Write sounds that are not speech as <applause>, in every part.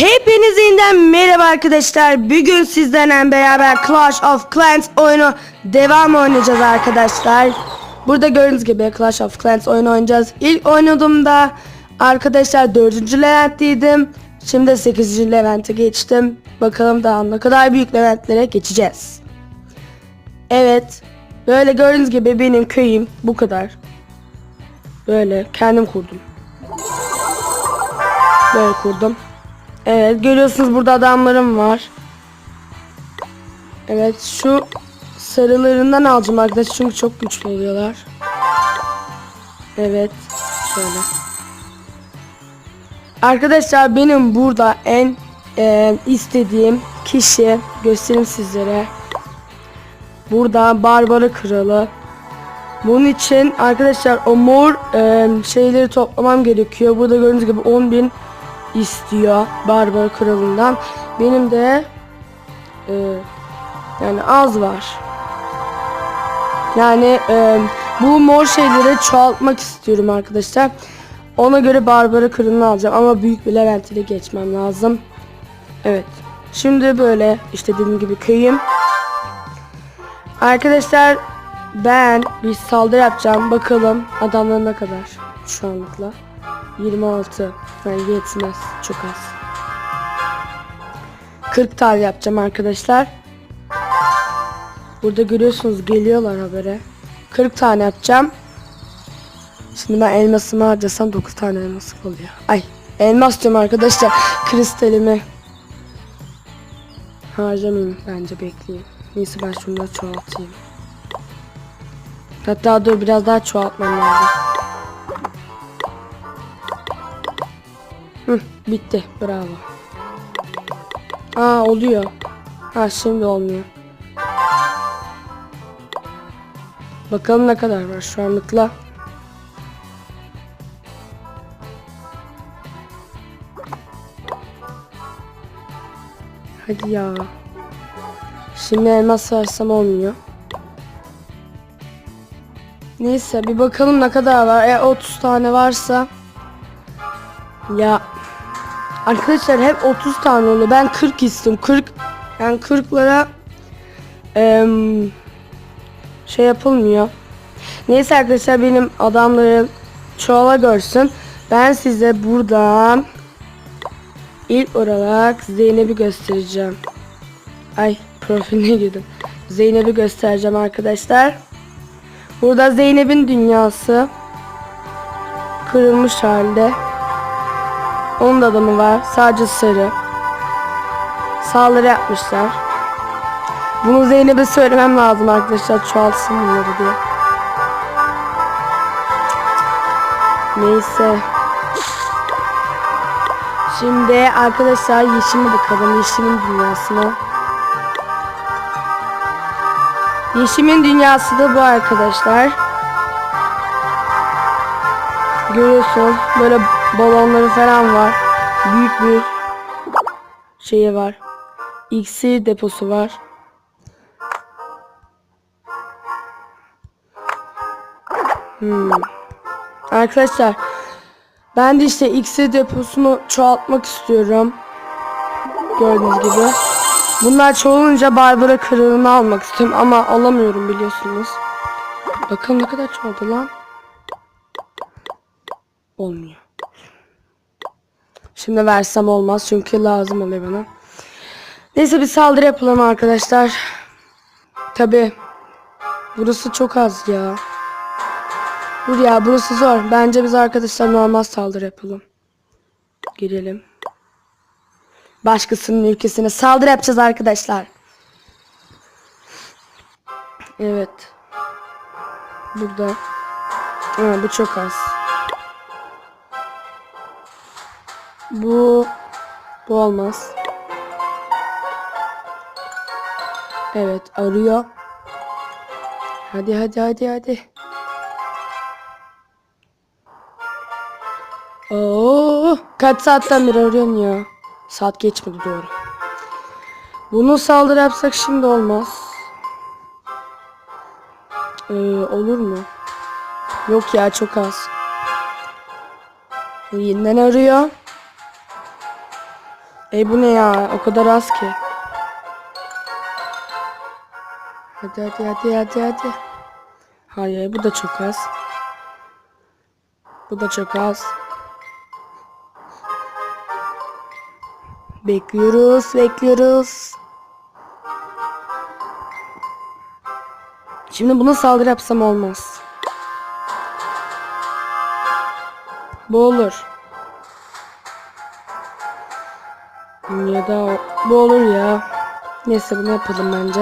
Hepinize yeniden merhaba arkadaşlar. Bugün sizlerle beraber Clash of Clans oyunu devam oynayacağız arkadaşlar. Burada gördüğünüz gibi Clash of Clans oyunu oynayacağız. İlk oynadığımda arkadaşlar 4. Levent'teydim. Şimdi 8. Levent'e geçtim. Bakalım daha ne kadar büyük Levent'lere geçeceğiz. Evet. Böyle gördüğünüz gibi benim köyüm bu kadar. Böyle kendim kurdum. Böyle kurdum. Evet görüyorsunuz burada adamlarım var. Evet şu sarılarından alacağım arkadaşlar çünkü çok güçlü oluyorlar. Evet şöyle. Arkadaşlar benim burada en e, istediğim kişi göstereyim sizlere. Burada Barbara Kralı. Bunun için arkadaşlar o mor e, şeyleri toplamam gerekiyor. Burada gördüğünüz gibi 10.000 istiyor Barbara Kralı'ndan. Benim de e, yani az var. Yani e, bu mor şeyleri çoğaltmak istiyorum arkadaşlar. Ona göre Barbara Kralı'nı alacağım ama büyük bir Levent ile geçmem lazım. Evet. Şimdi böyle işte dediğim gibi köyüm. Arkadaşlar ben bir saldırı yapacağım. Bakalım adamlar ne kadar şu anlıkla. 26. Yani yetmez. Çok az. 40 tane yapacağım arkadaşlar. Burada görüyorsunuz geliyorlar habere. 40 tane yapacağım. Şimdi ben elmasımı harcasam 9 tane elmasım oluyor. Ay elmas diyorum arkadaşlar. Kristalimi harcamayayım bence bekleyeyim. Neyse ben şunları çoğaltayım. Hatta dur biraz daha çoğaltmam lazım. Bitti. Bravo. Aa oluyor. Ha şimdi olmuyor. Bakalım ne kadar var şu anlıkla. Hadi ya. Şimdi elmas versem olmuyor. Neyse bir bakalım ne kadar var. E 30 tane varsa ya arkadaşlar hep 30 tane oluyor. Ben 40 istiyorum. 40 yani 40'lara em, şey yapılmıyor. Neyse arkadaşlar benim adamlarım çoğala görsün. Ben size buradan ilk olarak Zeynep'i göstereceğim. Ay profiline girdim. Zeynep'i göstereceğim arkadaşlar. Burada Zeynep'in dünyası kırılmış halde. Onun da adamı var. Sadece sarı. Saldırı yapmışlar. Bunu Zeynep'e söylemem lazım arkadaşlar. Çoğalsın bunları diye. Neyse. Şimdi arkadaşlar Yeşim'e bakalım. Yeşim'in dünyasına. Yeşim'in dünyası da bu arkadaşlar. Görüyorsunuz böyle balonları falan var. Büyük bir şeyi var. İksir deposu var. Hmm. Arkadaşlar ben de işte iksir deposunu çoğaltmak istiyorum. Gördüğünüz gibi. Bunlar çoğalınca Barbara kırığını almak istiyorum ama alamıyorum biliyorsunuz. Bakalım ne kadar çoğaldı lan. Olmuyor. Şimdi versem olmaz çünkü lazım oluyor bana. Neyse bir saldırı yapalım arkadaşlar. Tabi. Burası çok az ya. Dur ya burası zor. Bence biz arkadaşlar normal saldırı yapalım. Girelim. Başkasının ülkesine saldırı yapacağız arkadaşlar. Evet. Burada. Ha, bu çok az. Bu bu olmaz. Evet arıyor. Hadi hadi hadi hadi. Oo, kaç saatten beri arıyorsun ya? Saat geçmedi doğru. Bunu saldırı yapsak şimdi olmaz. Ee, olur mu? Yok ya çok az. Yeniden arıyor. Ey bu ne ya? O kadar az ki. Hadi hadi hadi hadi hadi. Hayır bu da çok az. Bu da çok az. Bekliyoruz, bekliyoruz. Şimdi buna saldırı yapsam olmaz. Bu olur. Ya da bu olur ya. Neyse bunu yapalım bence.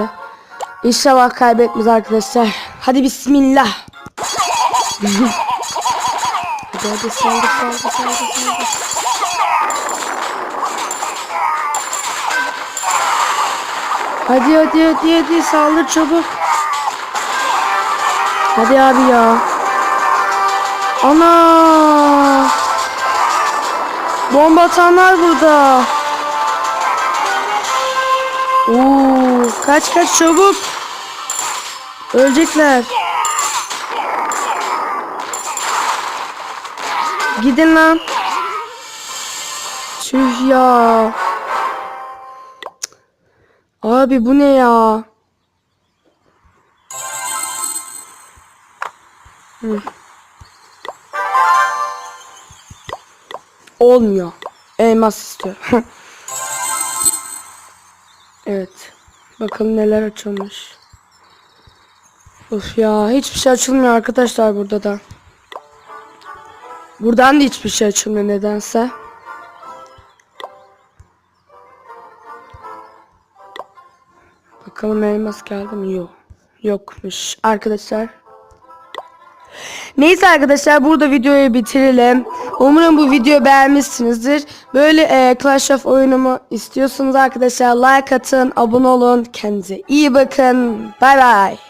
İnşallah kaybetmez arkadaşlar. Hadi bismillah. hadi hadi saldır saldır saldır saldır. Hadi hadi hadi hadi saldır çabuk. Hadi abi ya. Ana! Bomba atanlar burada. Oo, kaç kaç çabuk. Ölecekler. Gidin lan. Tüh ya. Abi bu ne ya? Hı. Olmuyor. Elmas istiyor. <laughs> evet. Bakalım neler açılmış. Of ya hiçbir şey açılmıyor arkadaşlar burada da. Buradan da hiçbir şey açılmıyor nedense. Bakalım elmas geldi mi? Yok. Yokmuş. Arkadaşlar. Neyse arkadaşlar burada videoyu bitirelim. Umarım bu videoyu beğenmişsinizdir. Böyle e, Clash of oyunumu istiyorsanız arkadaşlar like atın, abone olun. Kendinize iyi bakın. Bay bay.